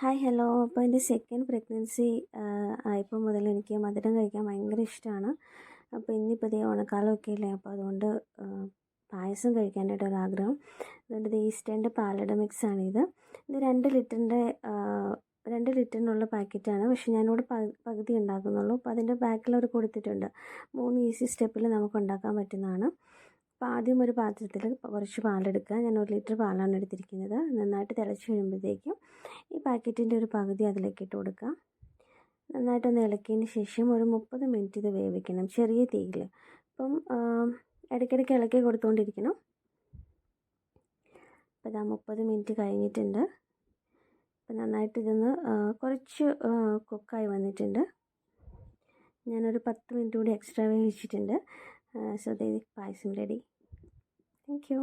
Hi hello അപ്പോൾ എന്റെ second pregnancy ആയപ്പോൾ മുതൽ എനിക്ക് മധുരം കഴിക്കാൻ ഭയങ്കര ഇഷ്ടമാണ് അപ്പോൾ ഇന്നിപ്പോൾ ഇതേ ഓണക്കാലമൊക്കെ അല്ലേ? അപ്പോൾ അതുകൊണ്ട് പായസം കഴിക്കാനായിട്ട് ഒരാഗ്രഹം അതുകൊണ്ട് ഇത് ഈസ്റ്റേന്റെ പാലട മിക്സാണിത് ഇത് രണ്ട് ലിറ്ററിന്റെ രണ്ട് ലിറ്ററിനുള്ള പാക്കറ്റാണ്. പക്ഷേ ഞാനിവിടെ പകുതി ഉണ്ടാക്കുന്നുള്ളൂ. അപ്പോൾ അതിന്റെ ബാക്കിൽ അവർ കൊടുത്തിട്ടുണ്ട്. മൂന്ന് ഈസി സ്റ്റെപ്പിൽ നമുക്ക് ഉണ്ടാക്കാൻ പറ്റുന്നതാണ്. അപ്പോൾ ആദ്യം ഒരു പാത്രത്തിൽ കുറച്ച് പാലെടുക്കുക. ഞാൻ ഒരു ലിറ്റർ പാലാണ് എടുത്തിരിക്കുന്നത്. നന്നായിട്ട് തിളച്ച് കഴിയുമ്പോഴത്തേക്കും ഈ പാക്കറ്റിന്റെ ഒരു പകുതി അതിലേക്ക് ഇട്ട് കൊടുക്കുക നന്നായിട്ടൊന്ന് ഇളക്കിയതിന് ശേഷം ഒരു മുപ്പത് മിനിറ്റ് ഇത് വേവിക്കണം. ചെറിയ തീയിൽ. അപ്പം ഇടയ്ക്കിടയ്ക്ക് ഇളക്കി കൊടുത്തുകൊണ്ടിരിക്കണം അപ്പോൾ ഇതാ മുപ്പത് മിനിറ്റ് കഴിഞ്ഞിട്ടുണ്ട്. അപ്പം നന്നായിട്ട് ഇതൊന്ന് കുറച്ച് കുക്കായി വന്നിട്ടുണ്ട്. ഞാനൊരു പത്ത് മിനിറ്റ് കൂടി എക്സ്ട്രാ വേവിച്ചിട്ടുണ്ട്. സോ ദേ പായസം റെഡി താങ്ക് യു